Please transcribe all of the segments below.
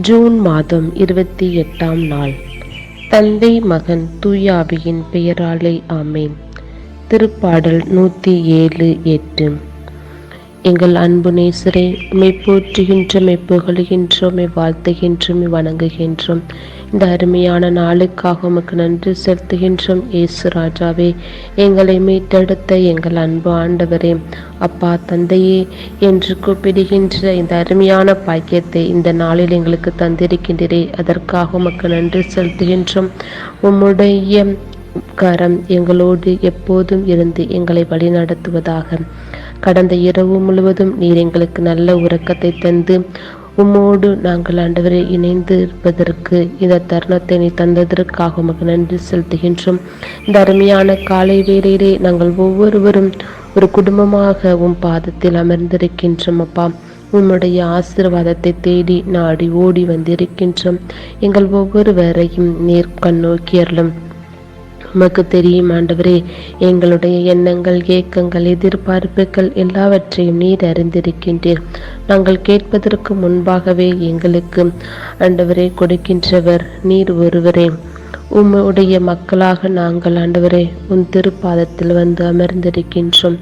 June மாதம் இருபத்தி எட்டாம் நாள். தந்தை மகன் தூயாபியின் பெயராலே ஆமேன். திருப்பாடல் நூற்றி ஏழு எட்டு. எங்கள் அன்பு நேசரே உம்மை போற்றுகின்றோம் புகழுகின்றோம் வாழ்த்துகின்றோம் வணங்குகின்றோம். இந்த அருமையான நாளுக்காக உமக்கு நன்றி செலுத்துகின்றோம். இயேசு ராஜாவே எங்களை மீட்டெடுத்த எங்கள் அன்பு ஆண்டவரே அப்பா தந்தையே என்று கூப்பிடுகின்ற இந்த அருமையான பாக்கியத்தை இந்த நாளில் எங்களுக்கு தந்திருக்கின்றே அதற்காக உமக்கு நன்றி செலுத்துகின்றோம். உம்முடைய கரம் எங்களோடு எப்போதும் இருந்து எங்களை வழிநடத்துவதாக. கடந்த இரவு முழுவதும் நீர் எங்களுக்கு நல்ல உறக்கத்தை தந்து உம்மோடு நாங்கள் ஆண்டவரை இணைந்து இருப்பதற்கு இந்த தருணத்தை நீ தந்ததற்காக உமக்கு நன்றி செலுத்துகின்றோம். இந்த அருமையான காலை வேளையிலே நாங்கள் ஒவ்வொருவரும் ஒரு குடும்பமாக உன் பாதத்தில் அமர்ந்திருக்கின்றோம் அப்பா. உம்முடைய ஆசிர்வாதத்தை தேடி நாடி ஓடி வந்திருக்கின்றோம். எங்கள் ஒவ்வொருவரையும் நேர் கண்ணோக்கியர்களும் உமக்கு தெரியும் ஆண்டவரே. எங்களுடைய எண்ணங்கள் ஏக்கங்கள் எதிர்பார்ப்புகள் எல்லாவற்றையும் நீர் அறிந்திருக்கின்றீர். நாங்கள் கேட்பதற்கு முன்பாகவே எங்களுக்கு ஆண்டவரே கொடுக்கின்றவர் நீர் ஒருவரே. உம்முடைய மக்களாக நாங்கள் ஆண்டவரே உன் திருப்பாதத்தில் வந்து அமர்ந்திருக்கின்றோம்.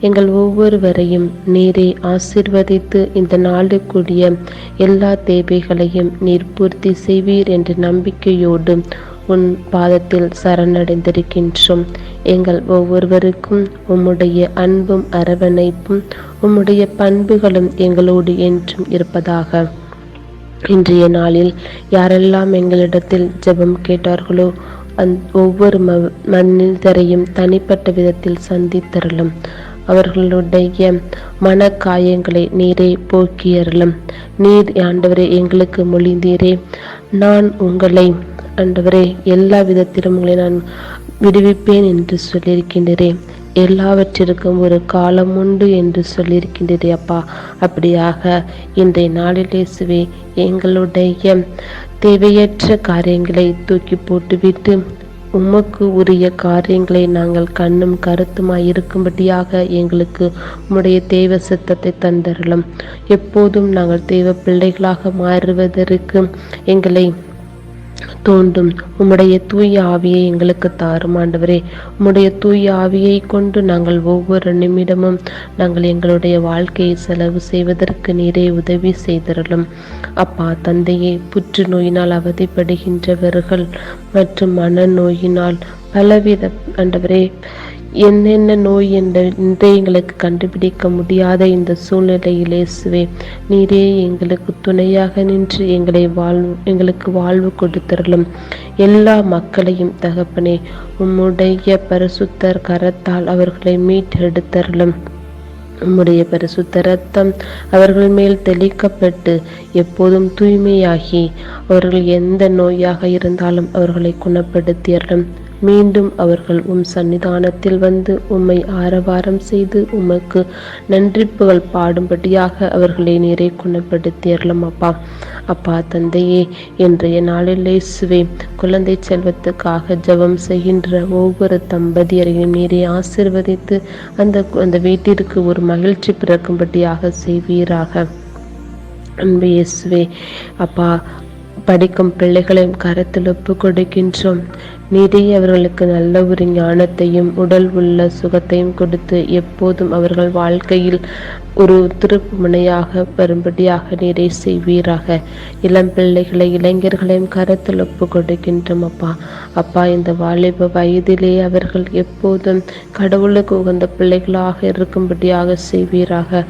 எங்கள் ஒவ்வொருவரையும் நீரே ஆசிர்வதித்து இந்த நாளுக்குரிய எல்லா தேவைகளையும் நீர் பூர்த்தி செய்வீர் என்ற நம்பிக்கையோடு உன் பாதத்தில் சரணடைந்திருக்கின்றோம். எங்கள் ஒவ்வொருவருக்கும் உம்முடைய அன்பும் அரவணைப்பும் உம்முடைய பண்புகளும் எங்களோடு என்றும் இருப்பதாக. இன்றைய நாளில் யாரெல்லாம் எங்களிடத்தில் ஜெபம் கேட்டார்களோ அந் ஒவ்வொரு ம மனிதரையும் தனிப்பட்ட விதத்தில் சந்தித்தரலும் அவர்களுடைய மன காயங்களை நீரே போக்கியறலும் நீர் ஆண்டவரே எங்களுக்கு மொழிந்தீரே. நான் உங்களை ஆண்டவரே எல்லா விதத்திலும் உங்களை நான் விடுவிப்பேன் என்று சொல்லியிருக்கின்றேன் எல்லாவற்றிற்கும் ஒரு காலம் உண்டு என்று சொல்லியிருக்கின்றதே அப்பா. அப்படியாக இன்றைய நாளிலேசுவே எங்களுடைய தேவையற்ற காரியங்களை தூக்கி போட்டுவிட்டு உமக்கு உரிய காரியங்களை நாங்கள் கண்ணும் கருத்துமாய் இருக்கும்படியாக எங்களுக்கு உம்முடைய தெய்வ சித்தத்தை தந்தரலும் எப்போதும் நாங்கள் தெய்வ பிள்ளைகளாக மாறுவதற்கு எங்களை தோண்டும் உம்முடைய தூய ஆவியை எங்களுக்கு தாரும் ஆண்டவரே. உம்முடைய தூய ஆவியை கொண்டு நாங்கள் ஒவ்வொரு நிமிடமும் நாங்கள் எங்களுடைய வாழ்க்கையை செலவு செய்வதற்கு நீரே உதவி செய்திருளும் அப்பா தந்தையே புற்றுநோயினால் அவதிப்படுகின்றவர்கள் மற்றும் மனநோயினால் பலவித ஆண்டவரே என்னென்ன நோய் என்ற எங்களுக்கு கண்டுபிடிக்க முடியாத இந்த சூழ்நிலையிலே இயேசுவே நீரே எங்களுக்கு துணையாக நின்று எங்களை வாழ்வு எங்களுக்கு வாழ்வு கொடுத்தரலும் எல்லா மக்களையும் தகப்பனே உம்முடைய பரிசுத்தர் கரத்தால் அவர்களை மீட்டெடுத்தரலும் உம்முடைய பரிசுத்த ரத்தம் அவர்கள் மேல் தெளிக்கப்பட்டு எப்போதும் தூய்மையாகி அவர்கள் எந்த நோயாக இருந்தாலும் அவர்களை குணப்படுத்தியறலும் மீண்டும் அவர்கள் உம் சன்னிதானத்தில் வந்து உம்மை ஆரவாரம் செய்து உமக்கு நன்றிப்புகள் பாடும்படியாக அவர்களை நீரை குணப்படுத்தியறலும் அப்பா அப்பா தந்தையே இன்றைய நாளில் இயேசுவே குழந்தை செல்வத்துக்காக ஜெபம் செய்கின்ற ஒவ்வொரு தம்பதியரையும் நீரை ஆசிர்வதித்து அந்த அந்த வீட்டிற்கு ஒரு மகிழ்ச்சி பிறக்கும்படியாக செய்வீராக. அன்பு இயேசுவே அப்பா படிக்கும் பிள்ளைகளையும் கரத்தில் ஒப்பு கொடுக்கின்றோம். நீரே அவர்களுக்கு நல்ல ஒரு ஞானத்தையும் உடல் உள்ள சுகத்தையும் கொடுத்து எப்போதும் அவர்கள் வாழ்க்கையில் ஒரு திருப்பு முனையாக வரும்படியாக நீரை செய்வீராக. இளம் பிள்ளைகளை இளைஞர்களையும் கரத்தில் ஒப்பு கொடுக்கின்றோம் அப்பா. அப்பா இந்த வாலிப வயதிலே அவர்கள் எப்போதும் கடவுளுக்கு உகந்த பிள்ளைகளாக இருக்கும்படியாக செய்வீராக.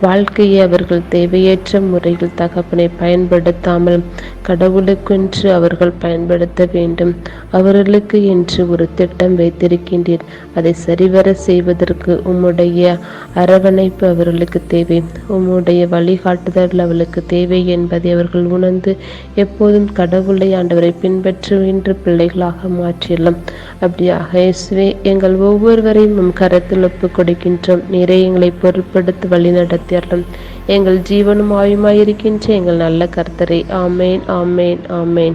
வாழ்க்கையை அவர்கள் தேவையற்ற முறையில் தகப்பனை பயன்படுத்தாமல் கடவுளுக்கென்று அவர்கள் பயன்படுத்த வேண்டும். அவர்களுக்கு என்று ஒரு திட்டம் வைத்திருக்கின்றீர். அதை சரிவர செய்வதற்கு உம்முடைய அரவணைப்பு அவர்களுக்கு தேவை. உம்முடைய வழிகாட்டுதல் அவர்களுக்கு தேவை என்பதை அவர்கள் உணர்ந்து எப்போதும் கடவுளை ஆண்டவரை பின்பற்றுகின்ற பிள்ளைகளாக மாற்றிடலாம் அப்படியாக இயேசுவே எங்கள் ஒவ்வொருவரையும் நம் கரத்தில் ஒப்புக் கொடுக்கின்றோம் நிறைய எங்களை பொருட்படுத்தி வழிநடத்த நடத்தியறலும் எங்கள் ஜீவனும் ஆயுமாயிருக்கின்ற எங்கள் நல்ல கர்த்தரை. ஆமேன் ஆமேன் ஆமேன்.